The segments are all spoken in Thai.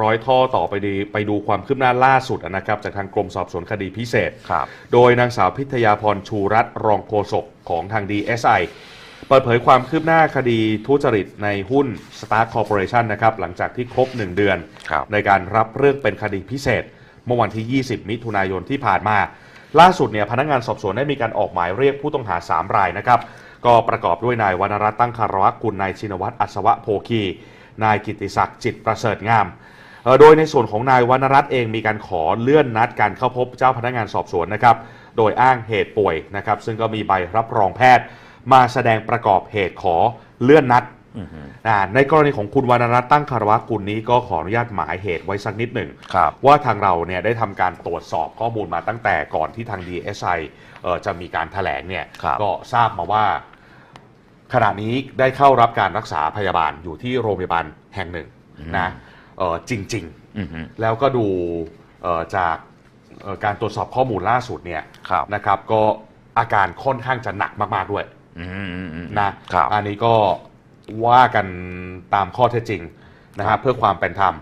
ร้อยท่อต่อไปดีไปดูความคืบหน้าล่าสุดนะครับจากทางกรมสอบสวนคดีพิเศษ ครับ โดยนางสาวพิทยาพรชูรัตน์รองโฆษกของทาง DSI เปิดเผยความคืบหน้าคดีทุจริตในหุ้น Star Corporation นะครับหลังจากที่ครบ 1 เดือน ครับ ในการรับเรื่องเป็นคดีพิเศษ เมื่อวันที่ 20 มิถุนายนที่ผ่านมา ล่าสุดเนี่ยพนักงานสอบสวนได้มีการออกหมายเรียกผู้ต้องหา 3 รายนะครับ ก็ประกอบด้วยนายวรรณรัตน์ตั้งคารวะกุลนายชินวัตรอัศวะโพคี นายกิตติศักดิ์จิตประเสริฐงามเอ่อ โดยในส่วนของนายวรรณรัตน์เองมีการขอเลื่อนนัดการเข้าพบเจ้าพนักงานสอบสวนนะครับ โดยอ้างเหตุป่วยนะครับ ซึ่งก็มีใบรับรองแพทย์ มาแสดงประกอบเหตุขอเลื่อนนัดอือฮึอ่าในกรณีของคุณวรรณรัตน์ตั้งคารวะกุลนี้ก็ขออนุญาตหมายเหตุไว้สักนิดหนึ่งครับว่าทางเราเนี่ยได้ทำการตรวจสอบข้อมูลมาตั้งแต่ก่อนที่ทาง DSI เอ่อจะมีการถแถลงเนี่ยครับก็ทราบมาว่า ขณะนี้ได้เข้ารับการรักษาพยาบาลอยู่ที่โรงพยาบาลแห่งหนึ่งนะเอ่อจริงอือฮึๆแล้วก็ดูเอ่อจากเอ่อการตรวจสอบข้อมูลล่าสุดเนี่ยครับนะครับ ก็อาการค่อนข้างจะหนักมาก ๆ ด้วยอืมอืมอืมนะครับอันนี้ก็ว่ากันตามข้อเท็จจริงนะคครัรับบเพื่อความเป็นธรรม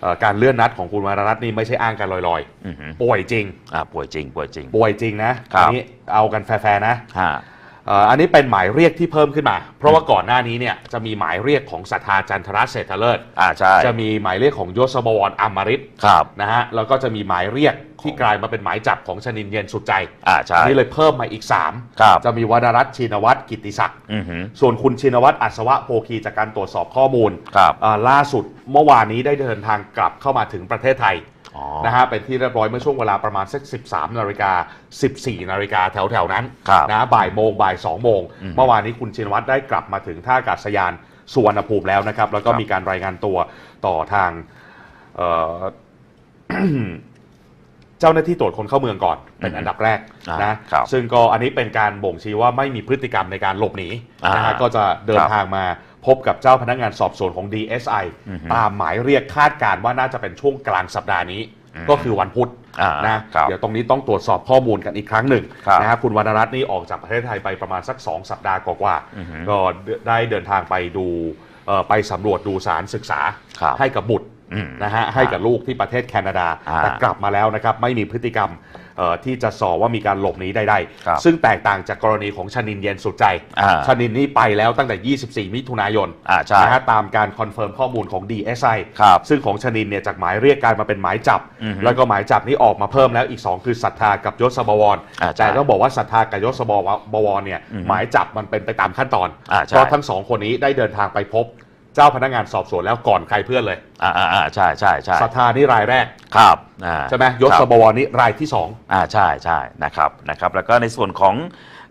เอ่อการเลื่อนนัดของคุณวรรณรัตน์นี่ไม่ใช่อ้างกันลอยอือฮึๆป่วยจริงอ่าป่วยจริงป่วยจริงป่วยจริงนะครับอันี้เอากันแฟร์ๆนะฮะเอ่ออันนี้เป็นหมายเรียกที่เพิ่มขึ้นมา เพราะว่าก่อนหน้านี้เนี่ยจะมีหมายเรียกของสัทธาจันทรเศรษฐเลิศอ่าใช่จะมีหมายเรียกของยศบวรอมริตครับนะฮะแล้วก็จะมีหมายเรียกที่กลายมาเป็นหมายจับของชนินเย็นสุดใจอ่าใช่อันนี้เลยเพิ่มมาอีก3ครับจะมีวรรณรัตน์ชินวัตรกิตติศักดิ์อือฮึส่วนคุณชินวัตรอัศวะโพคีจากการตรวจสอบข้อมูลครับอ่าล่าสุดเมื่อวานนี้ได้เดินทางกลับเข้ามาถึงประเทศไทยอ๋อ นะฮะเป็นที่เรียบร้อยเมื่อช่วงเวลาประมาณสัก 13นาฬิกา14นาฬิกาแถวๆนั้นครับนะบ่ายโมงบ่าย2โมงอืมเมื่อวานนี้คุณชินวัตรได้กลับมาถึงท่าอากาศยานสุวรรณภูมิแล้วนะครับ แล้วก็ครับมีการรายงานตัวต่อทางเอ่อเจ้าหน้าที่ตรวจคนเข้าเมืองก่อนเป็นอันดับแรกอ่านะครับซึ่งก็อันนี้เป็นการบ่งชี้ว่าไม่มีพฤติกรรมในการหลบหนีนะฮะอ่าก็จะเดินครับทางมา พบกับเจ้าพนักงานสอบสวนของ DSI อือฮึตามหมายเรียกคาดการณ์ว่าน่าจะเป็นช่วงกลางสัปดาห์นี้อืมก็คือวันพุธอ่านะครับเดี๋ยวตรงนี้ต้องตรวจสอบข้อมูลกันอีกครั้งหนึ่งครับนะฮะคุณวรรณรัตน์นี่ออกจากประเทศไทยไปประมาณสัก 2 สัปดาห์กว่าๆอือฮึก็ได้เดินทางไปดูเอ่อไปสำรวจดูสารศึกษาครับให้กับบุตรอืมนะฮะให้กับลูกที่ประเทศแคนาดาอ่าแต่กลับมาแล้วนะครับไม่มีพฤติกรรมเอ่อ ที่จะสอว่ามีการหลบหนีใดครับๆซึ่งแตกต่างจากกรณีของชนินเย็นสุดใจอ่า ชนินนี่ไปแล้วตั้งแต่ 24 มิถุนายนอ่าใช่นะฮะตามการคอนเฟิร์มข้อมูลของ DSI ครับ ซึ่งของชนินเนี่ยจากหมายเรียกกลายมาเป็นหมายจับ อือฮึแล้วก็หมายจับนี่ออกมาเพิ่มแล้วอีก 2 คือศรัทธากับยศบวรอ่าใช่แต่ต้องบอกว่าศรัทธากับยศบวรเนี่ยอือฮึหมายจับมันเป็นไปตามขั้นตอนอ่าใช่ เพราะทั้งสองคนนี้ได้เดินทางไปพบ เจ้าพนักงานสอบสวนแล้วก่อนใครเพื่อนเลยอ่าอ่าอ่าใช่ใช่ใช่ศรัทธานี่รายแรกครับอ่าใช่ไหมยศครับบวรนี่รายที่สองอ่าใช่ใช่นะครับนะครับ แล้วก็ในส่วนของ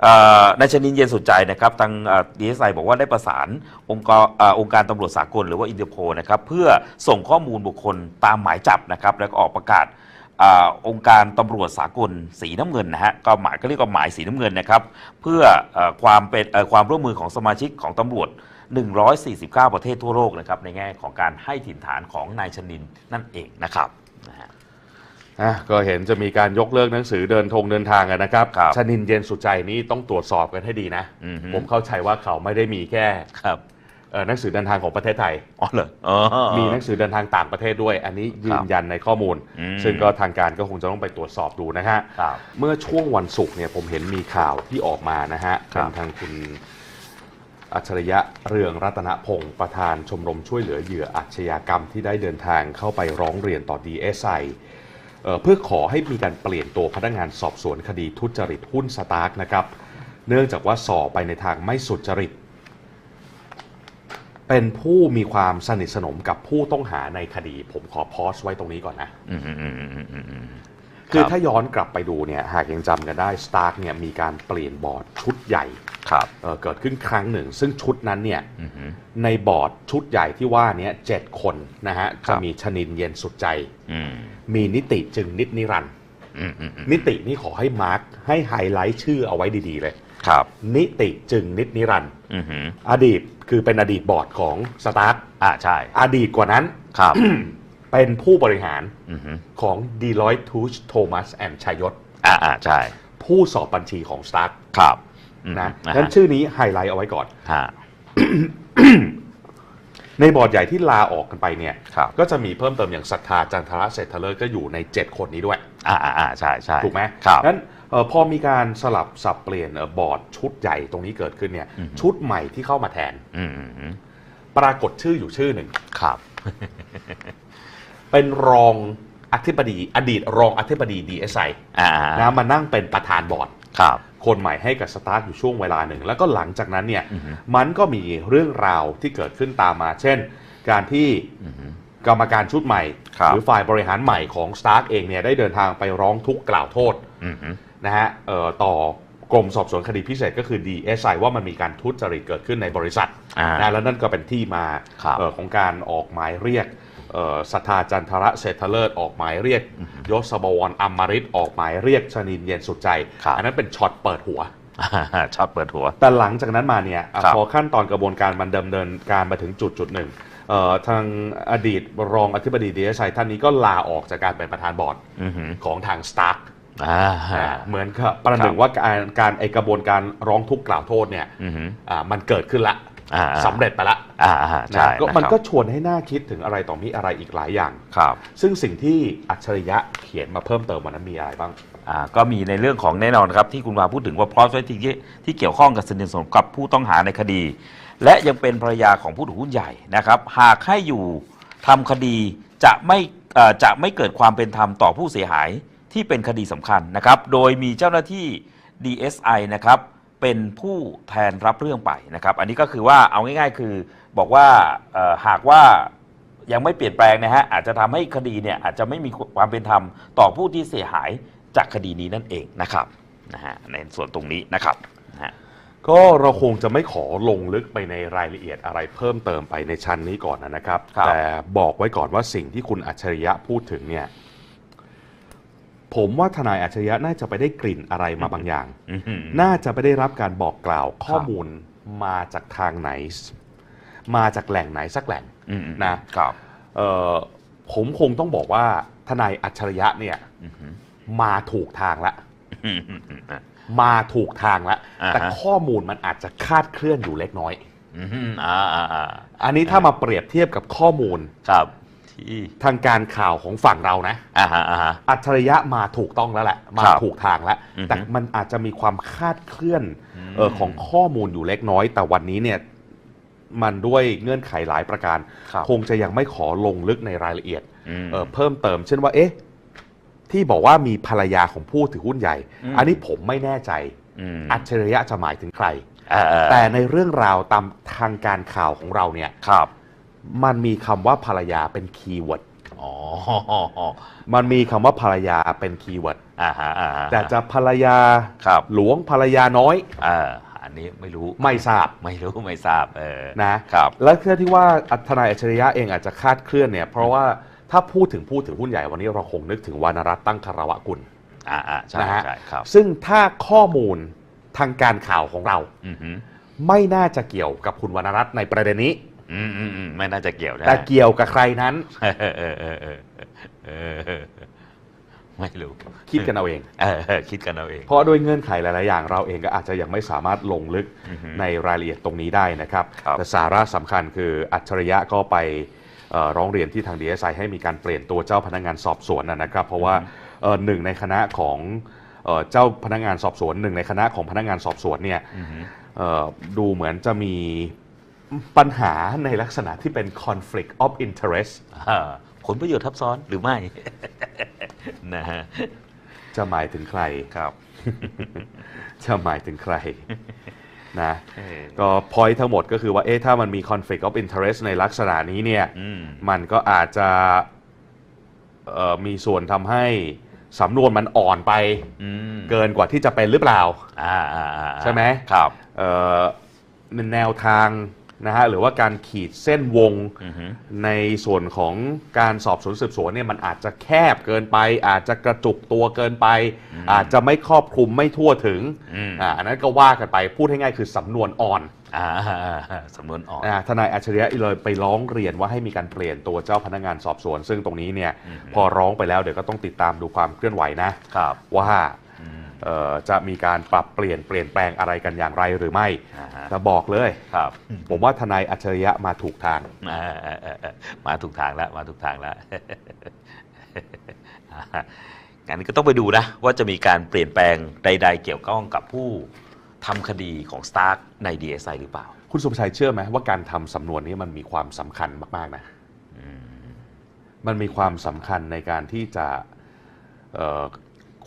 เอ่อนายชนินเย็นสุดใจนะครับทางดีเอสไอบอกว่าได้ประสานองค์กรเอ่อองค์การตำรวจสากลหรือว่าอินเตอร์โพนะครับเพื่อส่งข้อมูลบุคคลตามหมายจับนะครับแล้วก็ออกประกาศอาองค์การตำรวจสากลสีน้ำเงินนะฮะก็หมายก็เรียกว่าหมายสีน้ำเงินนะครับ เพื่อเอ่อความเป็นเอ่อความร่วมมือของสมาชิกของตำรวจ 149 ประเทศทั่วโลกนะครับในแง่ของการให้ถิ่นฐานของนายชนินนั่นเองนะครับนะฮะ อะก็เห็นจะมีการยกเลิกหนังสือเดินทงเดินทางกันนะครับ ครับชนินเย็นสุดใจนี่ต้องตรวจสอบกันให้ดีนะ อือฮึ ผมเข้าใจว่าเขาไม่ได้มีแค่ครับเอ่อหนังสือเดินทางของประเทศไทย อ๋อเหรออ๋อ มีหนังสือเดินทางต่างประเทศด้วย อันนี้ยืครันบยันในข้อมูล อืม ซึ่งก็ทางการก็คงจะต้องไปตรวจสอบดูนะฮะ ครับ เมื่อช่วงวันศุกร์เนี่ยผมเห็นมีข่าวที่ออกมานะฮะครัเป็บนทางคุณ อัจฉริยะเรืองรัตนพงศ์ประธานชมรมช่วยเหลือเหยื่ออาชญากรรมที่ได้เดินทางเข้าไปร้องเรียนต่อ DSI เอ่อเพื่อขอให้มีการเปลี่ยนตัวพนักงานสอบสวนคดีทุจริตหุ้นสตาร์กนะครับ เนื่องจากว่าสอบไปในทางไม่สุจริต เป็นผู้มีความสนิทสนมกับผู้ต้องหาในคดี ผมขอพอสไว้ตรงนี้ก่อนนะ อืมอืมอืมอืมอืมอืมคือครับถ้าย้อนกลับไปดูเนี่ยหากยังจำกันได้สตาร์กเนี่ยมีการเปลี่ยนบอร์ดชุดใหญ่ครับเอ่อเกิดขึ้นครั้งหนึ่ง ซึ่งชุดนั้นเนี่ยอืมอืมในบอร์ดชุดใหญ่ที่ว่าเนี้เจ็ดคนนะฮะครัจะบ มีชนินเย็นสุดใจ อืมมีนิติจึงนิดนิรันดร์อืมอืมอืมนิตินี่ขอให้มาร์คให้ไฮไลท์ชื่อเอาไว้ดีๆเลย ครับนิติจึงนิดนิรันดร์อืมอืมอดีตคือเป็นอดีตบอร์ดของสตาร์กอ่าใช่อดีตกว่านั้น ครับ เป็นผู้บริหารอืมอืมของ Deloitte Touche Thomas and ชยศอ่าอ่าใช่ ผู้สอบบัญชีของ Stark ครับอืมนะอ่างั้นชื่อนี้ไฮไลท์เอาไว้ก่อนฮะในบอร์ดใหญ่ที่ลาออกกันไปเนี่ยครับก็จะมีเพิ่มเติมอย่างศรัทธาจันทระเศรษฐเลิศก็อยู่ใน 7 คนนี้ด้วย อ่าอ่าอ่าใช่ใช่ถูกไหมครับนั้นเอ่อพอมีการสลับสับเปลี่ยนเอ่อบอร์ดชุดใหญ่ตรงนี้เกิดขึ้นเนี่ยอือฮึชุดใหม่ที่เข้ามาแทนอืมอืมอืมปรากฏชื่ออยู่ชื่อหนึ่งครับ เป็นรองอธิบดี อดีตรองอธิบดี DSI อ่านะมานั่งเป็นประธานบอร์ดครับ คนใหม่ให้กับสตาร์ทอยู่ช่วงเวลาหนึ่ง แล้วก็หลังจากนั้นเนี่ยอือฮึมันก็มีเรื่องราวที่เกิดขึ้นตามมา เช่น การที่อืมกรรมการชุดใหม่ครับหรือฝ่ายบริหารใหม่ของ Stark เองเนี่ยได้เดินทางไปร้องทุกข์กล่าวโทษอืมอืมนะฮะเอ่อต่อกรมสอบสวนคดีพิเศษก็คือ DSI ว่ามันมีการทุจริตเกิดขึ้นในบริษัทอ่านะแล้วนั่นก็เป็นที่มาครับเอ่อของการออกหมายเรียก เอ่อสัทธาจันทระเศรษฐเลิศออกหมายเรียก ยศบวรอมริตออกหมายเรียกชนินเย็นสุดใจครับอันนั้นเป็นช็อตเปิดหัวอ่าช็อตเปิดหัว แต่หลังจากนั้นมาเนี่ยอะครับพอขั้นตอนกระบวนการมันดำเนินการมาถึงจุดจุดหนึ่งเอ่อทางอดีตรองอธิบดีดีเอสไอท่านนี้ก็ลาออกจากการเป็นประธานบอร์ดอืมอืมของทาง Stark อ่าอ่าเหมือนกับประหนึ่งว่าการการไอกระบวนการร้องทุกข์กล่าวโทษเนี่ยอืมอืมอ่ามันเกิดขึ้นละอ่า สำเร็จไปละอ่าอ่าใช่นะก็ะมันก็ครับชวนให้น่าคิดถึงอะไรต่อมีอะไรอีกหลายอย่างครับ ซึ่งสิ่งที่อัจฉริยะเขียนมาเพิ่มเติมวันนั้นมีอะไรบ้างอ่าก็มีในเรื่องของแน่นอนครับ ที่คุณวาพูดถึงว่าพร้อมไว้ที่ที่เกี่ยวข้องกับสนิทสนมกับผู้ต้องหาในคดี และยังเป็นภรรยาของผู้ถือหุ้นใหญ่นะครับ หากให้อยู่ทำคดีจะไม่เอ่อจะไม่เกิดความเป็นธรรมต่อผู้เสียหายที่เป็นคดีสำคัญนะครับ โดยมีเจ้าหน้าที่ DSI นะครับ เป็นผู้แทนรับเรื่องไปนะครับ อันนี้ก็คือว่าเอาง่าย ๆ คือบอกว่าเอ่อหากว่ายังไม่เปลี่ยนแปลงนะฮะอาจจะทำให้คดีเนี่ยอาจจะไม่มีความเป็นธรรมต่อผู้ที่เสียหายจากคดีนี้นั่นเองนะครับนะฮะในส่วนตรงนี้นะครับนะฮะก็เราคงจะไม่ขอลงลึกไปในรายละเอียดอะไรเพิ่มเติมไปในชั้นนี้ก่อนนะครับครับแต่บอกไว้ก่อนว่าสิ่งที่คุณอัจฉริยะพูดถึงเนี่ย ผมว่าทนายอัจฉริยะน่าจะไปได้กลิ่นอะไรมาบางอย่างอื้อหือน่าจะไปได้รับการบอกกล่าวข้อมูลมาจากทางไหน มาจากแหล่งไหนสักแหล่งอืมนะครับเอ่อผมคงต้องบอกว่าทนายอัจฉริยะเนี่ยอื้อหือมาถูกทางละอื้อหืออื้อหือมาถูกทางละอ่าฮะแต่ข้อมูลมันอาจจะคลาดเคลื่อนอยู่เล็กน้อยอื้อหืออ่าอ่าอ่าอันนี้ถ้ามาเปรียบเทียบกับข้อมูลครับ ที่ทางการข่าวของฝั่งเรานะอ่าฮะอ่าฮะ อัจฉริยะมาถูกต้องแล้วแหละ มาครับถูกทางแล้ว อือฮึแต่มันอาจจะมีความคลาดเคลื่อนอืมเออของข้อมูลอยู่เล็กน้อย แต่วันนี้เนี่ยมันด้วยเงื่อนไขหลายประการ ครับ คงจะยังไม่ขอลงลึกในรายละเอียด อืม เออเพิ่มเติมเช่นว่าเอ๊ะที่บอกว่ามีภรรยาของผู้ถือหุ้นใหญ่ อืม อันนี้ผมไม่แน่ใจอืมอัจฉริยะจะหมายถึงใครอ่าอ่าแต่ในเรื่องราวตามทางการข่าวของเราเนี่ย ครับ มันมีคำว่าภรรยาเป็นคีย์เวิร์ดอ๋อมันมีคำว่าภรรยาเป็นคีย์เวิร์ดอ่าฮะอ่าฮะแต่จะภรรยาครับหลวงภรรยาน้อยอ่าอันนี้ไม่รู้ไม่ทราบไม่รู้ไม่ทราบเออนะครับและเพื่อที่ว่าทนายอัจฉริยะเองอาจจะคลาดเคลื่อนเนี่ย เพราะว่าถ้าพูดถึงผู้ถือหุ้นใหญ่วันนี้เราคงนึกถึงวานรัตน์ตั้งคารวะกุลอ่าอ่าใช่นะฮะใช่ครับ ซึ่งถ้าข้อมูลทางการข่าวของเราอือหือไม่น่าจะเกี่ยวกับคุณวรรณรัตน์ในประเด็นนี้ อืมอืมอืมไม่น่าจะเกี่ยวนะแต่เกี่ยวกับใครนั้น เออเออเออเออเออเออไม่รู้คิดกันเอาเองเออเออคิดกันเอาเอง เพราะด้วยเงื่อนไขหลาย ๆ อย่างเราเองก็อาจจะยังไม่สามารถลงลึกอือฮึในรายละเอียดตรงนี้ได้นะครับ ครับ แต่สาระสำคัญคืออัจฉริยะก็ไปเอ่อร้องเรียนที่ทางดีเอสไอให้มีการเปลี่ยนตัวเจ้าพนักงานสอบสวนนะนะครับ เพราะว่าเอ่อหนึ่งในคณะของเอ่อเจ้าพนักงานสอบสวนหนึ่งในคณะของพนักงานสอบสวนเนี่ย อือหือเอ่อดูเหมือนจะมี ปัญหาในลักษณะที่เป็น conflict of interest อ่าผลประโยชน์ทับซ้อนหรือไม่ นะฮะ จะหมายถึงใครครับ จะหมายถึงใคร นะเออก็ point ทั้งหมดก็คือว่าเอ๊ะถ้ามันมี conflict of interest ในลักษณะนี้เนี่ยอืมมันก็อาจจะเอ่อมีส่วนทำให้สำนวนมันอ่อนไปอืมเกินกว่าที่จะเป็นหรือเปล่าอ่าอ่าอ่าใช่ไหมครับเอ่อแนวทาง นะฮะหรือว่าการขีดเส้นวงอือหือในส่วนของการสอบสวนสืบสวนเนี่ยมันอาจจะแคบเกินไป อาจจะกระจุกตัวเกินไปอืมอาจจะไม่ครอบคลุมไม่ทั่วถึงอืมอ่าอันนั้นก็ว่ากันไปพูดให้ง่ายคือสำนวนอ่อนอ่าอ่าอ่าสำนวนอ่อนอ่าทนายอัจฉริยะเลยไปร้องเรียนว่าให้มีการเปลี่ยนตัวเจ้าพนักงานสอบสวน ซึ่งตรงนี้เนี่ยอืมพอร้องไปแล้วเดี๋ยวก็ต้องติดตามดูความเคลื่อนไหวนะครับว่าอืมเอ่อ จะมีการปรับเปลี่ยนเปลี่ยนแปลงอะไรกันอย่างไรหรือไม่อ่าฮะแต่บอกเลยครับ ผมว่าทนายอัจฉริยะมาถูกทางอ่าเออเออเออมาถูกทางแล้วมาถูกทางแล้วงั้นก็ต้องไปดูนะ ว่าจะมีการเปลี่ยนแปลงใด ๆ เกี่ยวข้องกับผู้ทำคดีของ Stark ใน DSI หรือเปล่า คุณสุภชัยเชื่อไหมว่าการทำสำนวนนี้มันมีความสำคัญมาก ๆ นะมันมีความสำคัญในการที่จะเอ่อ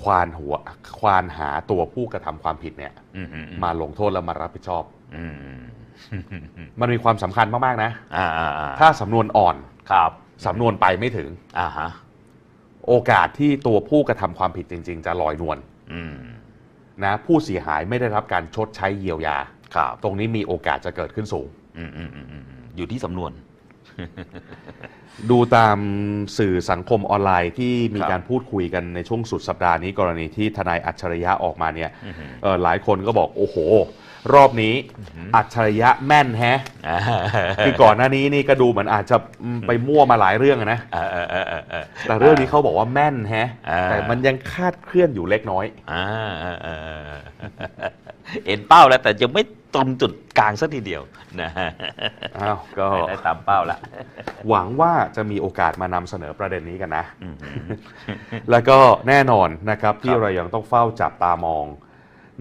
ควานหัวควานหาตัวผู้กระทำความผิดเนี่ยอืมอืมอืมมาลงโทษและมารับผิดชอบอืมอืมมันมีความสำคัญมากๆนะอ่าอ่าอ่าถ้าสำนวนอ่อนครับสำนวนไปไม่ถึงอ่าฮะโอกาสที่ตัวผู้กระทำความผิดจริง ๆ จะลอยนวลอืมนะ ผู้เสียหายไม่ได้รับการชดใช้เยียวยา ครับ ตรงนี้มีโอกาสจะเกิดขึ้นสูงอืมอืมอืมอืมอยู่ที่สำนวน ดูตามสื่อสังคมออนไลน์ที่มีครับการพูดคุยกันในช่วงสุดสัปดาห์นี้กรณีที่ทนายอัจฉริยะออกมาเนี่ยอือหือเอ่อหลายคนก็บอกโอ้โห รอบนี้อัจฉริยะแม่นแฮะอ่าคือก่อนหน้านี้นี่ก็ดูเหมือนอาจจะอืมไปมั่วมาหลายเรื่องอะนะเออเออเออเออเออแต่เรื่องนี้เขาบอกว่าแม่นแฮะอ่าแต่มันยังคาดเคลื่อนอยู่เล็กน้อยอ่าเออเออเออเห็นเป้าแล้วแต่ยังไม่ ตรงจุดกลางสักทีเดียวนะฮะอ้าวก็ไม่ได้ตามเป้าละ หวังว่าจะมีโอกาสมานำเสนอประเด็นนี้กันนะ อืมอืม แล้วก็แน่นอนนะครับที่ครับเรายังต้องเฝ้าจับตามอง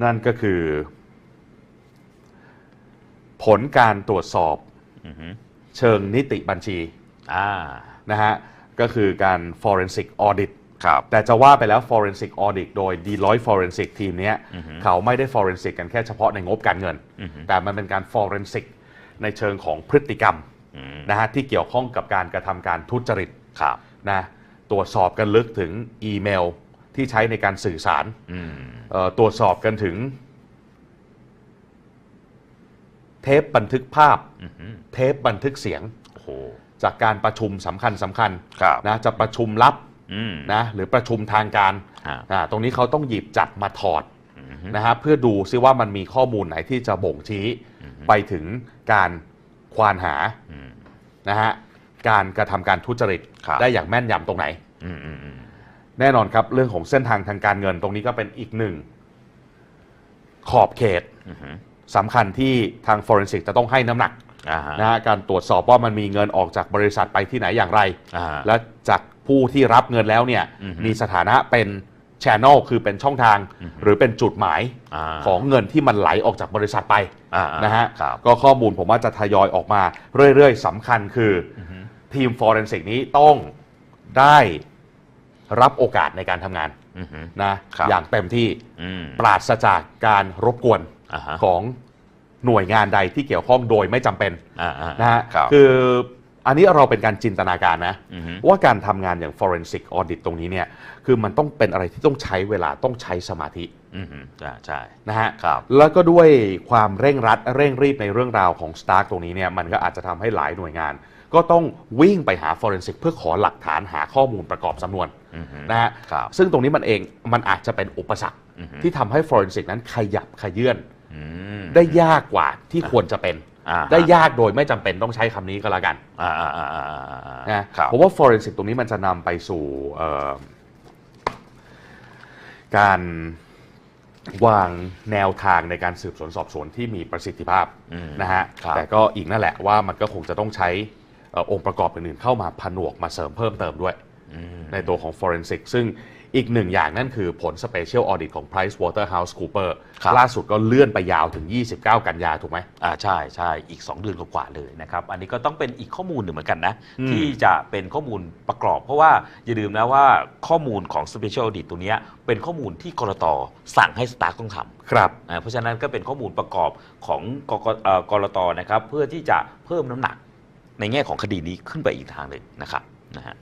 นั่นก็คือ ผลการตรวจสอบอืมเชิงนิติบัญชีอ่า นะฮะก็คือการ forensic audit ครับ แต่จะว่าไปแล้ว forensic audit โดย Deloitte forensic ทีมเนี้ยอือฮึเขาไม่ได้ forensic กันแค่เฉพาะในงบการเงินอือฮึแต่มันเป็นการ forensic ในเชิงของพฤติกรรมอืมนะฮะที่เกี่ยวข้องกับการกระทำการทุจริตครับนะตรวจสอบกันลึกถึงอีเมลที่ใช้ในการสื่อสารอืมเอ่อตรวจสอบกันถึง เทปบันทึกภาพอืมอืมเทปบันทึกเสียงโอ้โหจากการประชุมสำคัญสำคัญครับนะจะประชุมลับอืม นะหรือประชุมทางการฮะอ่าตรงนี้เขาต้องหยิบจับมาถอดอืมนะฮะเพื่อดูซิว่ามันมีข้อมูลไหนที่จะบ่งชี้ไปถึงการควานหาอืมนะฮะการกระทำการทุจริตครับได้อย่างแม่นยำตรงไหนอืมอืมอืมแน่นอนครับเรื่องของเส้นทางทางการเงินตรงนี้ก็เป็นอีกหนึ่ง ขอบเขตอืมสำคัญที่ทาง forensic จะต้องให้น้ำหนักอ่าฮะนะฮะการตรวจสอบว่ามันมีเงินออกจากบริษัทไปที่ไหนอย่างไรอ่าและจาก ผู้ที่รับเงินแล้วเนี่ยอือฮึ มีสถานะเป็น channel คือเป็นช่องทางอือฮึหรือเป็นจุดหมายาของเงินที่มันไหลออกจากบริษัทไปอ่านะฮะครับก็ข้อมูลผมว่าจะทยอยออกมาเรื่อยๆสำคัญคือออฮึทีม forensic นี้ต้องได้รับโอกาสในการทำงานอืมอืมนะครับ อย่างเต็มที่อืมปราศจากการรบกวน อ่าฮะของหน่วยงานใดที่เกี่ยวข้องโดยไม่จำเป็นอ่าอ่านะฮะครับ คือ อันนี้เราเป็นการจินตนาการนะ อือฮึ ว่าการทำงานอย่าง forensic audit ตรงนี้เนี่ยคือมันต้องเป็นอะไรที่ต้องใช้เวลาต้องใช้สมาธิ อืมอืมใช่ใช่ นะฮะครับ แล้วก็ด้วยความเร่งรัดเร่งรีบในเรื่องราวของ Stark ตรงนี้เนี่ยมันก็อาจจะทำให้หลายหน่วยงาน ก็ต้องวิ่งไปหา forensic เพื่อขอหลักฐานหาข้อมูลประกอบสำนวนอืมฮึ นะฮะครับซึ่งตรงนี้มันเองมันอาจจะเป็นอุปสรรคอือฮึ ที่ทำให้ forensic นั้นขยับขยื่นอืมได้ยากกว่าที่ควรจะเป็นอ่าฮะ ได้ยากโดยไม่จำเป็นต้องใช้คำนี้ก็แล้วกันอ่าอ่าอ่าอ่าอ่าอ่านะครับผมว่า forensic ตรงนี้มันจะนำไปสู่เอ่อการวางแนวทางในการสืบสวนสอบสวนที่มีประสิทธิภาพอืมนะฮะครับแต่ก็อีกนั่นแหละว่ามันก็คงจะต้องใช้เอ่อองค์ประกอบอื่นๆเข้ามาผนวกมาเสริมเพิ่มเติมด้วยอืมในตัวของ forensic ซึ่ง อีกหนึ่งอย่างนั่นคือผล special audit ของ Price Waterhouse Cooper ครับล่าสุดก็เลื่อนไปยาวถึง 29 กันยาถูกไหมอ่าใช่ใช่อีก 2 เดือนกว่าๆเลยนะครับ อันนี้ก็ต้องเป็นอีกข้อมูลหนึ่งเหมือนกันนะอืมที่จะเป็นข้อมูลประกอบ เพราะว่าอย่าลืมนะว่าข้อมูลของ Special Audit ตัวเนี้ยเป็นข้อมูลที่กรตสั่งให้สตาร์ต้องทำครับอ่าเพราะฉะนั้นก็เป็นข้อมูลประกอบของกกเอ่อกรตนะครับเพื่อที่จะเพิ่มน้ำหนักในแง่ของคดีนี้ขึ้นไปอีกทางหนึ่งนะครับนะฮะ